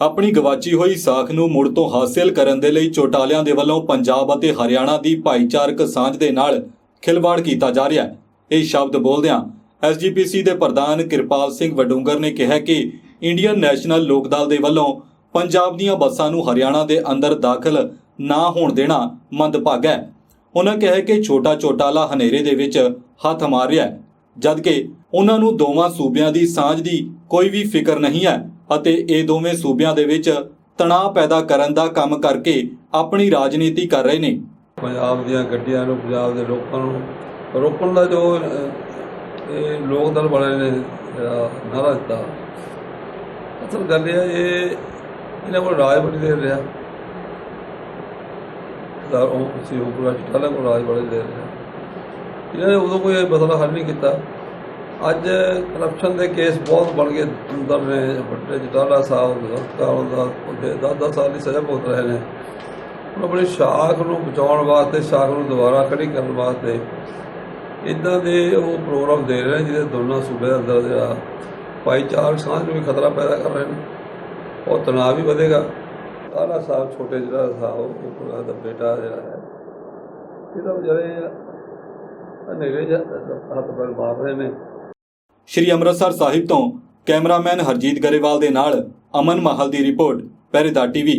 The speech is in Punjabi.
ਆਪਣੀ ਗਵਾਚੀ ਹੋਈ ਸਾਖ ਨੂੰ ਮੁੜ ਤੋਂ ਹਾਸਿਲ ਕਰਨ ਦੇ ਲਈ ਚੋਟਾਲਿਆਂ ਦੇ ਵੱਲੋਂ ਪੰਜਾਬ ਅਤੇ ਹਰਿਆਣਾ ਦੀ ਭਾਈਚਾਰਕ ਸਾਂਝ ਦੇ ਨਾਲ ਖਿਲਵਾੜ ਕੀਤਾ ਜਾ ਰਿਹਾ ਹੈ। ਇਹ ਸ਼ਬਦ ਬੋਲਦਿਆਂ ਐਸਜੀਪੀਸੀ ਦੇ ਪ੍ਰਧਾਨ ਕਿਰਪਾਲ ਸਿੰਘ ਵਡੂੰਗਰ ਨੇ ਕਿਹਾ ਕਿ ਇੰਡੀਅਨ ਨੈਸ਼ਨਲ ਲੋਕ ਦਲ ਦੇ ਵੱਲੋਂ ਪੰਜਾਬ ਦੀਆਂ ਬੱਸਾਂ ਨੂੰ ਹਰਿਆਣਾ ਦੇ ਅੰਦਰ ਦਾਖਲ ਨਾ ਹੋਣ ਦੇਣਾ ਮੰਦਭਾਗਾ ਹੈ। ਉਹਨਾਂ ਕਿਹਾ ਕਿ ਛੋਟਾ ਚੋਟਾਲਾ ਹਨੇਰੇ ਦੇ ਵਿੱਚ ਹੱਥ ਮਾਰ ਰਿਹਾ ਹੈ। ਜਦਕਿ ਉਹਨਾਂ ਨੂੰ ਦੋਵਾਂ ਸੂਬਿਆਂ ਦੀ ਸਾਂਝ ਦੀ ਕੋਈ ਵੀ ਫਿਕਰ ਨਹੀਂ ਹੈ ਅਤੇ ਇਹ ਦੋਵੇਂ ਸੂਬਿਆਂ ਦੇ ਵਿੱਚ ਤਣਾਅ ਪੈਦਾ ਕਰਨ ਦਾ ਕੰਮ ਕਰਕੇ ਆਪਣੀ ਰਾਜਨੀਤੀ ਕਰ ਰਹੇ ਨੇ। ਪੰਜਾਬ ਦੀਆਂ ਗੱਡੀਆਂ ਨੂੰ, ਪੰਜਾਬ ਦੇ ਲੋਕਾਂ ਨੂੰ ਰੋਕਣ ਦਾ ਜੋ ਇਹ ਲੋਕ ਦਲ ਵਾਲਿਆਂ ਨੇ ਨਾਰਾ ਦਿੱਤਾ। ਅਸਲ ਗੱਲ ਇਹ ਇਹ ਇਹਨਾਂ ਕੋਲ ਰਾਜ ਬੜੀ ਰਿਹਾ। ਦਾ ਉਹ ਸੀ ਉਹ ਪੂਰਾ ਚਟਾਲਾ ਕੋਲ ਰਾਜ ਬੜੀ ਰਿਹਾ। ਇਹਨਾਂ ਨੇ ਉਦੋਂ ਕੋਈ ਇਹ ਮਸਲਾ ਹੱਲ ਨਹੀਂ ਕੀਤਾ। ਅੱਜ ਕਰਪਸ਼ਨ ਦੇ ਕੇਸ ਬਹੁਤ ਬਣ ਗਏ। ਅੰਦਰ ਨੇ ਵੱਡੇ ਚਟਾਲਾ ਸਾਹਿਬ ਕਾਲ ਦਾ ਉਹਦੇ 10 ਸਾਲ ਦੀ ਸਜ਼ਾ ਭੁਗਤ ਰਹੇ ਨੇ। ਹੁਣ ਆਪਣੀ ਸ਼ਾਖ ਨੂੰ ਬਚਾਉਣ ਵਾਸਤੇ, ਸ਼ਾਖ ਨੂੰ ਦੁਬਾਰਾ ਖੜੀ ਕਰਨ ਵਾਸਤੇ ਇਦਾਂ ਦੇ ਉਹ ਪ੍ਰੋਗਰਾਮ ਦੇ ਰਹੇ ਜਿਹਦੇ ਦੋਨਾਂ ਸੂਬੇ ਦੇ ਅੰਦਰ ਜਿਹੜਾ ਭਾਈਚਾਰਕ ਸਾਂਝ ਨੂੰ ਵੀ ਖਤਰਾ ਪੈਦਾ ਕਰ ਰਹੇ ਨੇ। ਉਹ ਤਣਾਅ ਵੀ ਵਧੇਗਾ। ਆਲਾ ਸਾਹਿਬ, ਛੋਟੇ ਜਿਹੜਾ ਸਾਹਿਬ, ਉਹ ਦਾ ਬੇਟਾ ਜਿਹੜਾ ਹੈ। ਇਹਦਾ ਜਿਹੜੇ ਹਨੇਰੇ ਜਿਹਾ ਹੱਥ ਪੈਰ ਮਾਰ ਰਹੇ ਨੇ। ਸ਼੍ਰੀ ਅੰਮ੍ਰਿਤਸਰ ਸਾਹਿਬ ਤੋਂ ਕੈਮਰਾਮੈਨ ਹਰਜੀਤ ਗਰੇਵਾਲ ਦੇ ਨਾਲ ਅਮਨ ਮਾਹਲ ਦੀ ਰਿਪੋਰਟ ਪਹਿਰੇਦਾਰ ਟੀਵੀ।